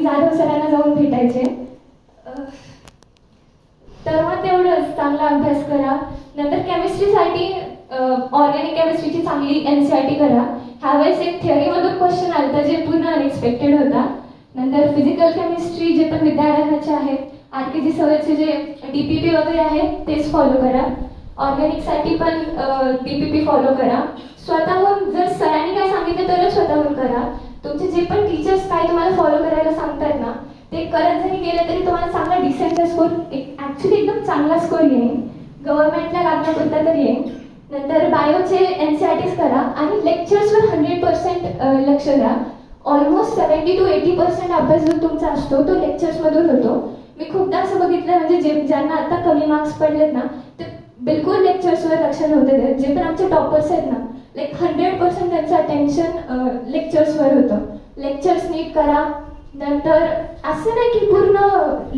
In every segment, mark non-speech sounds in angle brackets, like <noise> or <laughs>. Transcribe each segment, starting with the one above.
मी जाधव सरांना जाऊन भेटायचे. तर मग तेवढंच चांगला अभ्यास करा. नंतर केमिस्ट्रीसाठी ऑर्गॅनिक केमिस्ट्रीची चांगली एन सी आर टी करा. ह्यावेळेस एक थिअरीमधून क्वेश्चन आलं तर जे पूर्ण अनएक्सपेक्टेड होता. नंतर फिजिकल केमिस्ट्री जे पण विद्यार्थ्यांचे आहेत आर के जी सवयचे जे डी पी पी वगैरे आहेत तेच फॉलो करा. ऑर्गॅनिकसाठी पण डी पी पी फॉलो करा. स्वतःहून जर सरांनी काय सांगितलं तरच स्वतःहून करा. तुमचे जे पण टीचर्स काय तुम्हाला फॉलो करायला सांगतायत ना ते करत जरी गेले तरी तुम्हाला चांगला डिसेंटचा स्कोर एक ॲक्च्युली एकदम चांगला स्कोर येईल. गव्हर्नमेंटला लागण्यापुरता तरी येईल नंतर बायोचे एन सी आर टीज करा आणि लेक्चर्सवर हंड्रेड पर्सेंट लक्ष द्या. Almost seventy two eighty percent अभ्यास जो तुमचा असतो तो लेक्चर्समधून होतो. मी खूपदा असं बघितलं म्हणजे जे ज्यांना आता कमी मार्क्स पडलेत ना ते बिलकुल लेक्चर्सवर लक्ष नव्हते देत. जे पण आमचे टॉपर्स आहेत ना लाईक हंड्रेड पर्सेंट त्यांचं अटेन्शन लेक्चर्सवर होतं. लेक्चर्स नीट करा. नंतर असं नाही की पूर्ण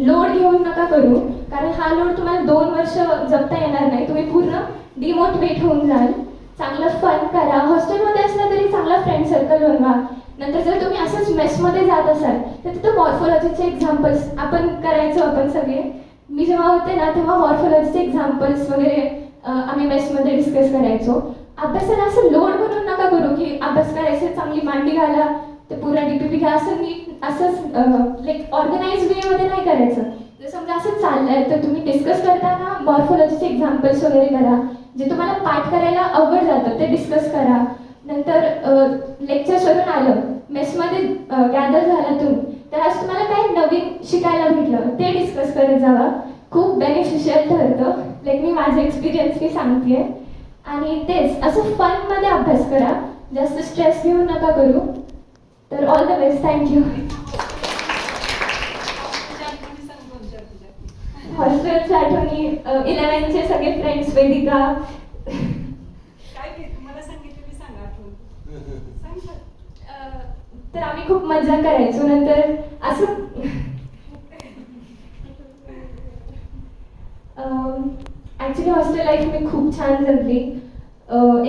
लोड घेऊन नका करू. कारण हा लोड तुम्हाला दोन वर्ष जपता येणार नाही. तुम्ही पूर्ण डिमोटिवेट होऊन जाल. चांगलं फन करा. हॉस्टेलमध्ये असलं तरी चांगला फ्रेंड सर्कल बनवा. नंतर जर तुम्ही असंच मेसमध्ये जात असाल तर तिथं मॉर्फॉलॉजीचे एक्झाम्पल्स आपण करायचो आपण सगळे. मी जेव्हा होते ना तेव्हा मॉर्फॉलॉजीचे एक्झाम्पल्स वगैरे आम्ही मेसमध्ये डिस्कस करायचो. अभ्यासाला असं लोड म्हणून नका करू की अभ्यास करायचं चांगली मांडी घाला ते पुरा डीपीपी घ्या. असं नीट असंच लाईक ऑर्गनाईज वेमध्ये नाही करायचं. जर समजा असं चाललंय तर तुम्ही डिस्कस करताना मॉर्फोलॉजीचे एक्झाम्पल्स वगैरे करा. जे तुम्हाला पाठ करायला अवघड जातं ते डिस्कस करा. नंतर लेक्चर्सवरून आलं मेसमध्ये गॅदर झाला तुम्ही तर आज तुम्हाला काही नवीन शिकायला भेटलं ते डिस्कस करत जावा. खूप बेनिफिशियल ठरतं. लाईक मी माझे एक्सपिरियन्स मी सांगते आणि तेच असं फनमध्ये अभ्यास करा. जास्त स्ट्रेस घेऊन नका करू. तर all the best thank you हॉस्टेलच्या आठवणी इलेव्हनचे सगळे फ्रेंड्स वेदिका. <laughs> तर आम्ही खूप मजा करायचो. नंतर असं ॲक्च्युली हॉस्टेल लाईफ मी खूप छान जगली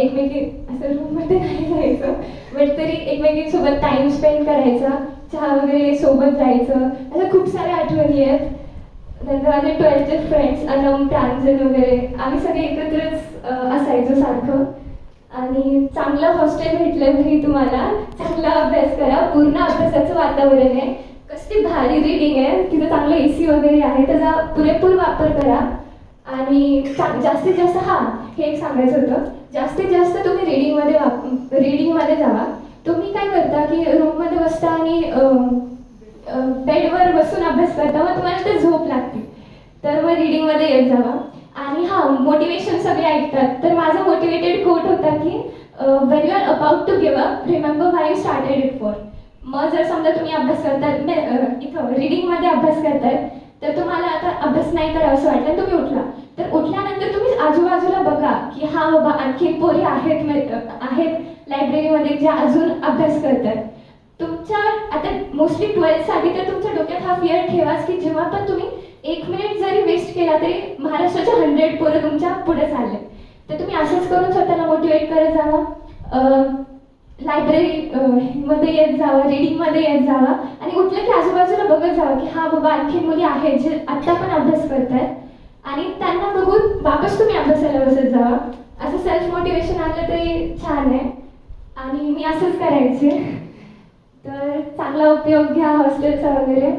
एकमेकी असं रूममध्ये नाही जायचं. बट तरी एकमेकींसोबत टाईम स्पेंड करायचा चहा वगैरे सोबत जायचं. असं खूप साऱ्या आठवणी आहेत. नंतर माझे ट्वेल्थचे फ्रेंड्स अनम प्रांजल वगैरे आम्ही सगळे एकत्रच असायचो सारखं. आणि चांगलं हॉस्टेल भेटलं घरी तुम्हाला. चांगला अभ्यास करा. पूर्ण अभ्यासाचं वातावरण आहे. कसली भारी रिडिंग आहे. तिथं चांगलं ए सी वगैरे आहे. त्याचा पुरेपूर वापर करा. आणि जास्तीत जास्त हा हे एक सांगायचं होतं. जास्तीत जास्त तुम्ही रिडिंगमध्ये वाप रिडिंगमध्ये जावा. तुम्ही काय करता की रूममध्ये बसता आणि बेडवर बसून अभ्यास करता मग तुम्हाला ते झोप लागते. तर मग रिडिंगमध्ये येत जावा. आणि हा मोटिवेशन सगळे ऐकतात. तर माझा मोटिवेटेड कोट होता की when you are about to give up remember why you started it for मग जर समजा तुम्ही अभ्यास करताय नाही, इथं रिडिंगमध्ये अभ्यास करताय तर तुम्हाला आता अभ्यास नाही करावा असं वाटलं तुम्ही उठला. तर उठल्यानंतर तुम्ही आजूबाजूला बघा की हा बाबा आणखी पोरी आहेत आहेत लायब्ररीमध्ये ज्या अजून अभ्यास करतात. तुमच्या आता मोस्टली ट्वेल्थसाठी तर तुमच्या डोक्यात हा फिअर ठेवाच की जेव्हा पण तुम्ही एक मिनिट जरी वेस्ट केला तरी महाराष्ट्राच्या हंड्रेड पोरं तुमच्यापुढे चालले. तर तुम्ही असंच करून स्वतःला मोटिवेट करत जावा. लायब्ररी मध्ये येत जावं रिडिंगमध्ये येत जावा. आणि कुठलं की आजूबाजूला बघत जावं की हा बाबा आणखी मुली आहेत जे आत्ता पण अभ्यास करतात आणि त्यांना बघून वापस तुम्ही अभ्यासाला बसत जावा. असं सेल्फ मोटिवेशन आलं तरी छान आहे. आणि मी असंच करायचे. तर चांगला उपयोग घ्या हॉस्टेलचा वगैरे.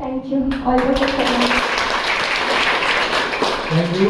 Thank you all the best thank you